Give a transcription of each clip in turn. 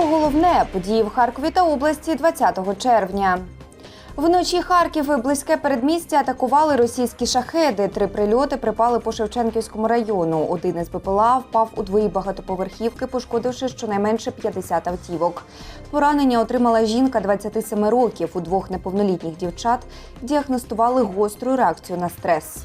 Про головне події в Харкові та області 20 червня. Вночі Харків і близьке передмістя атакували російські шахеди. Три прильоти припали по Шевченківському району. Один із БПЛА впав у двої багатоповерхівки, пошкодивши щонайменше 50 автівок. Поранення отримала жінка 27 років. У двох неповнолітніх дівчат діагностували гостру реакцію на стрес.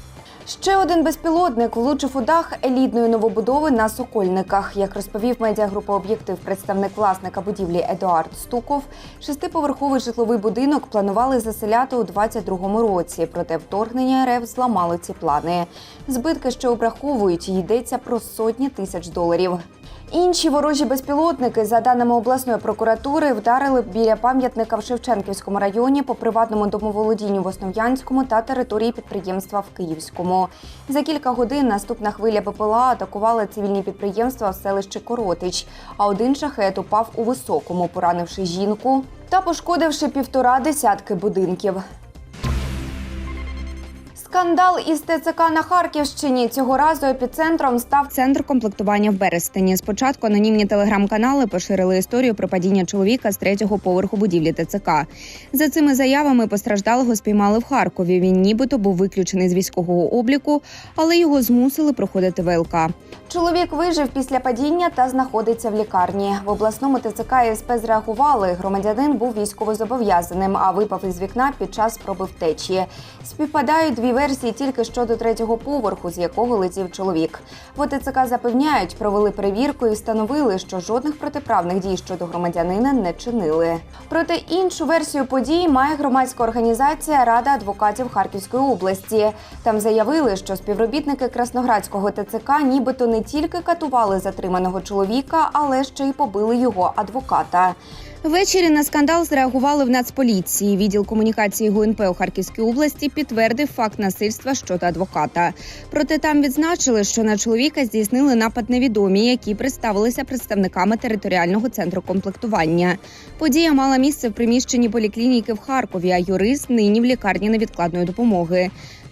Ще один безпілотник влучив у дах елітної новобудови на Сокольниках. Як розповів медіагрупа об'єктив представник власника будівлі Едуард Стуков, шестиповерховий житловий будинок планували заселяти у 22-му році. Проте вторгнення РФ зламало ці плани. Збитки, що обраховують, йдеться про сотні тисяч доларів. Інші ворожі безпілотники, за даними обласної прокуратури, вдарили біля пам'ятника в Шевченківському районі по приватному домоволодінню в Основ'янському та території підприємства в Київському. За кілька годин наступна хвиля БПЛА атакувала цивільні підприємства в селищі Коротич. А один шахет упав у високому, поранивши жінку та пошкодивши півтора десятки будинків. Скандал із ТЦК на Харківщині цього разу епіцентром став центр комплектування в Берестині. Спочатку анонімні телеграм-канали поширили історію про падіння чоловіка з третього поверху будівлі ТЦК. За цими заявами постраждалого спіймали в Харкові. Він нібито був виключений з військового обліку, але його змусили проходити ВЛК. Чоловік вижив після падіння та знаходиться в лікарні. В обласному ТЦК СП зреагували. Громадянин був військовозобов'язаним, а випав із вікна під час спроби втечі. Співпадають дві версії тільки щодо третього поверху, з якого летів чоловік. В ОТЦК запевняють, провели перевірку і встановили, що жодних протиправних дій щодо громадянина не чинили. Проте іншу версію подій має громадська організація Рада адвокатів Харківської області. Там заявили, що співробітники Красноградського ТЦК нібито не тільки катували затриманого чоловіка, але ще й побили його адвоката. Ввечері на скандал зреагували в Нацполіції. Відділ комунікації ГУНП у Харківській області підтвердив факт насильства щодо адвоката. Проте там відзначили, що на чоловіка здійснили напад невідомі, які представилися представниками територіального центру комплектування. Подія мала місце в приміщенні поліклініки в Харкові, а юрист нині в лікарні невідкладної допомоги.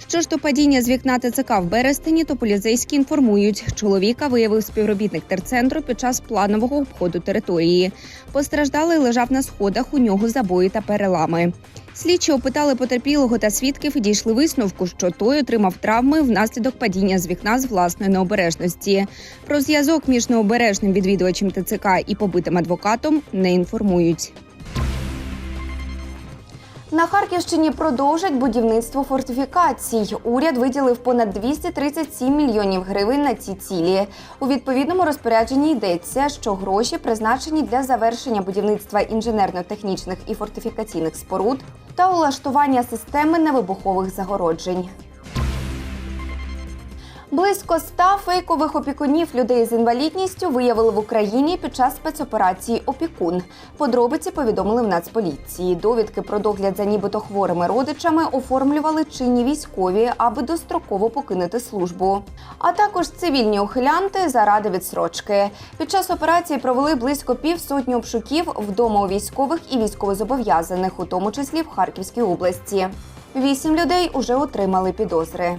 Що ж до падіння з вікна ТЦК в Берестині, то поліцейські інформують, чоловіка виявив співробітник терцентру під час планового обходу території. Постраждалий лежав на сходах, у нього забої та перелами. Слідчі опитали потерпілого та свідків і дійшли висновку, що той отримав травми внаслідок падіння з вікна з власної необережності. Про зв'язок між необережним відвідувачем ТЦК і побитим адвокатом не інформують. На Харківщині продовжать будівництво фортифікацій. Уряд виділив понад 237 мільйонів гривень на ці цілі. У відповідному розпорядженні йдеться, що гроші призначені для завершення будівництва інженерно-технічних і фортифікаційних споруд та улаштування системи невибухових загороджень. Близько ста фейкових опікунів людей з інвалідністю виявили в Україні під час спецоперації Опікун. Подробиці повідомили в Нацполіції. Довідки про догляд за нібито хворими родичами оформлювали чинні військові, аби достроково покинути службу. А також цивільні ухилянти заради відсрочки. Під час операції провели близько півсотні обшуків вдома у військових і військовозобов'язаних, у тому числі в Харківській області. Вісім людей уже отримали підозри.